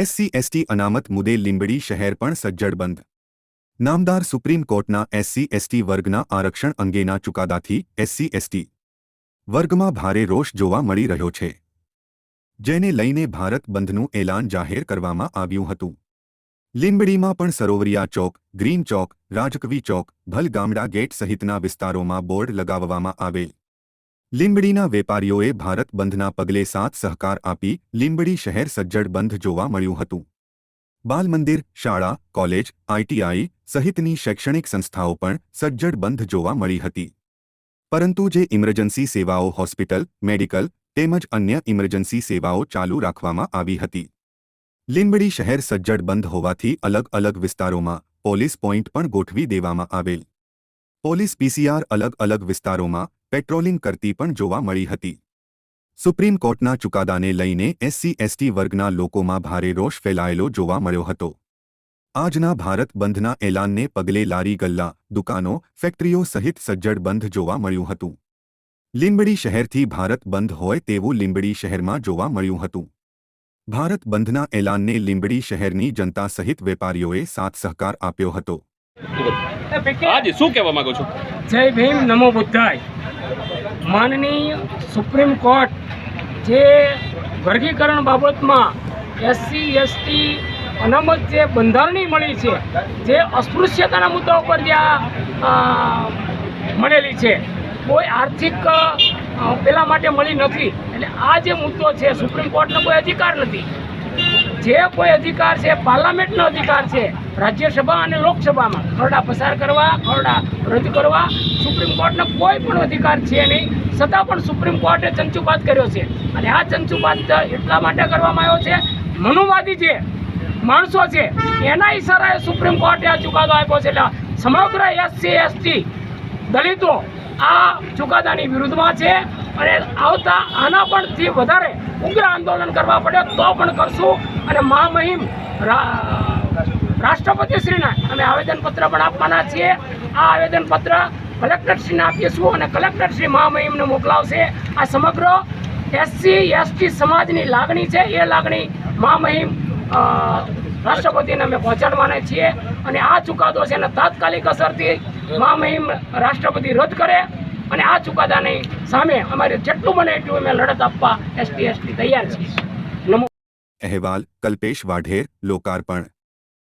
SC, ST અનામત મુદ્દે લીંબડી શહેર પણ સજ્જડ બંધ. નામદાર સુપ્રીમ કોર્ટના એસસી, એસટી વર્ગના આરક્ષણ અંગેના ચુકાદાથી એસસી, એસટી વર્ગમાં ભારે રોષ જોવા મળી રહ્યો છે. જેને લઈને ભારત બંધનું એલાન જાહેર કરવામાં આવ્યું હતું. લીંબડીમાં પણ સરોવરિયા ચોક, ગ્રીન ચોક, રાજકવી ચોક, ભલગામડા ગેટ સહિતના વિસ્તારોમાં બોર્ડ લગાવવામાં આવેલ. લીંબડીના વેપારીઓએ ભારત બંધના પગલે સાથ સહકાર આપી લીંબડી શહેર સજ્જડ બંધ જોવા મળ્યું હતું. બાલમંદિર, શાળા, કોલેજ આઈટીઆઈ સહિતની શૈક્ષણિક સંસ્થાઓ પણ સજ્જડ બંધ જોવા મળી હતી. પરંતુ જે ઇમરજન્સી સેવાઓ હોસ્પિટલ, મેડિકલ તેમજ અન્ય ઇમરજન્સી સેવાઓ ચાલુ રાખવામાં આવી હતી. લીંબડી શહેર સજ્જડ બંધ હોવાથી અલગ અલગ વિસ્તારોમાં પોલીસ પોઈન્ટ પણ ગોઠવી દેવામાં આવેલ. પોલીસ પીસીઆર અલગ અલગ વિસ્તારોમાં પેટ્રોલિંગ કરતી પણ જોવા મળી હતી. સુપ્રીમ કોર્ટના ચુકાદાને લઈને એસસી એસટી વર્ગના લોકોમાં ભારે રોષ ફેલાયેલો જોવા મળ્યો હતો. આજના ભારત બંધના એલાનને પગલે લારી ગલ્લા, દુકાનો, ફેક્ટરીઓ સહિત સજ્જડ બંધ જોવા મળ્યું હતું. લીંબડી શહેરથી ભારત બંધ હોય તેવું લીંબડી શહેરમાં જોવા મળ્યું હતું. ભારત બંધના એલાનને લીંબડી શહેરની જનતા સહિત વેપારીઓએ સાથ સહકાર આપ્યો હતો. હાજી, શું કહેવા માંગો છો? જય ભીમ, નમો બુદ્ધાય. માનનીય સુપ્રીમ કોર્ટ જે વર્ગીકરણ બાબતમાં એસસી એસટી અનામત જે બંધારણી મળી છે, જે અસ્પૃશ્યતાના મુદ્દા ઉપર જે મળેલી છે, કોઈ આર્થિક પેલા માટે મળી નથી. એટલે આ જે મુદ્દો છે, સુપ્રીમ કોર્ટનો કોઈ અધિકાર નથી. જે કોઈ અધિકાર છે, પાર્લામેન્ટનો અધિકાર છે, રાજ્યસભા અને લોકસભામાં ખરડા પસાર કરવા, ખરડા રદ કરવા, સુપ્રીમ કોર્ટનો કોઈ પણ અધિકાર છે નહીં. છતાં પણ સુપ્રીમ કોર્ટે ચંચુપાત કર્યો છે. અને આ ચંચુપાત એટલા માટે કરવામાં આવ્યો છે, મનુવાદી જે માણસો છે, એના ઈશારાએ સુપ્રીમ કોર્ટે આ ચુકાદો આપ્યો છે. એટલે સમગ્ર એસસી, એસટી દલિતો આ ચુકાદાની વિરુદ્ધમાં છે. અને આવતા આના પણ થી વધારે ઉગ્ર આંદોલન કરવા પડે તો પણ કરશું. અને મહામહિમ રા- રાષ્ટ્રપતિશ્રીને અમે આવેદનપત્ર પણ આપવાના છીએ. આ આવેદનપત્ર કલેક્ટરશ્રીને આપીશું અને કલેક્ટરશ્રી મહામહિમને મોકલાવશે. આ સમગ્ર એસસી, એસટી સમાજની લાગણી છે, એ લાગણી મહામહિમ રાષ્ટ્રપતિને અમે પહોંચાડવાના છીએ. અને આ ચુકાદો છે એને તાત્કાલિક અસરથી મહામહિમ રાષ્ટ્રપતિ રદ કરે. અને આ ચુકાદાની સામે અમારે જેટલું બને એટલું અમે લડત આપવા એસટી એસટી તૈયાર છીએ. અહેવાલ, કલ્પેશ વાઢેર, લોકાર્પણ.